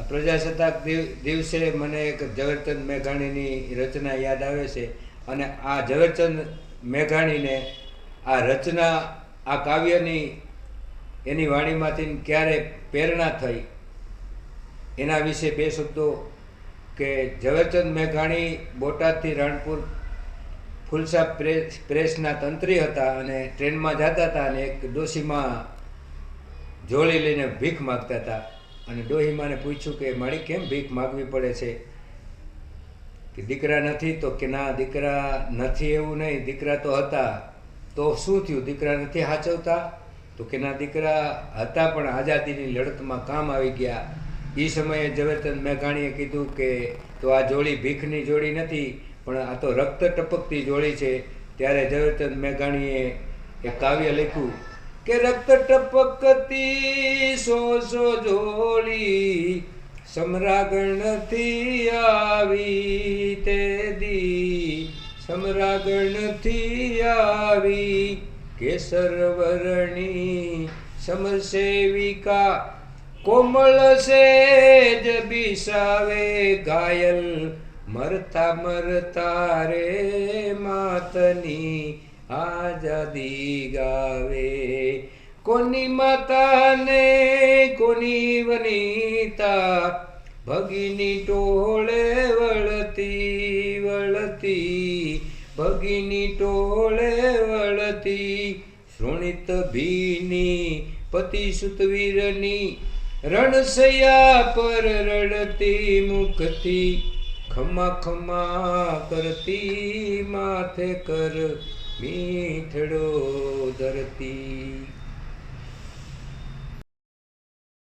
પ્રજાસત્તાક દિવ- દિવસે મને એક ઝવેરચંદ મેઘાણીની રચના યાદ આવે છે અને આ ઝવેરચંદ મેઘાણીને આ રચના, આ કાવ્યની, એની વાણીમાંથી ક્યારે પ્રેરણા થઈ? એના વિશે બે શબ્દો કે ઝવેરચંદ મેઘાણી બોટાદથી રાણપુર ફુલસા પ્રેસ, પ્રેસના તંત્રી હતા અને ટ્રેનમાં જતા હતા અને એક ડોશીમાં જોડી લઈને ભીખ માગતા હતા. અને ડોહીમાને પૂછ્યું કે, મારી કેમ ભીખ માગવી પડે છે? કે, દીકરા નથી. તો કે, ના, દીકરા નથી એવું નહીં, દીકરા તો હતા. તો શું થયું? દીકરા નથી સાચવતા તો કે, ના, દીકરા હતા પણ આઝાદીની લડતમાં કામ આવી ગયા. એ સમયે ઝવેરચંદ મેઘાણીએ કીધું કે, તો આ જોડી ભીખની જોડી નથી, પણ આ તો રક્ત ટપકતી જોડી છે. ત્યારે ઝવેરચંદ મેઘાણીએ એક કાવ્ય લખ્યું કે રક્ત ટપકતી, સો સો જોડી સમરાગણથી આવી તે દી. સમરાગણથી આવી કેસર વર્ણી સમસેવિકા કોમળ સેજ બિસાવે ઘાયલ, મરતા મરતા રે માતની આઝાદી ગાવે. કોની માતાને કોની વનિતા? ભગીની ટોળે વળતી વળતી. ભગીની ટોળે વળતી. શૃણિત ભીની પતિ સુતવીરની રણસયા પર રડતી, મુખથી ખમા ખમા કરતી, માથે કર મીઠડો ધરતી.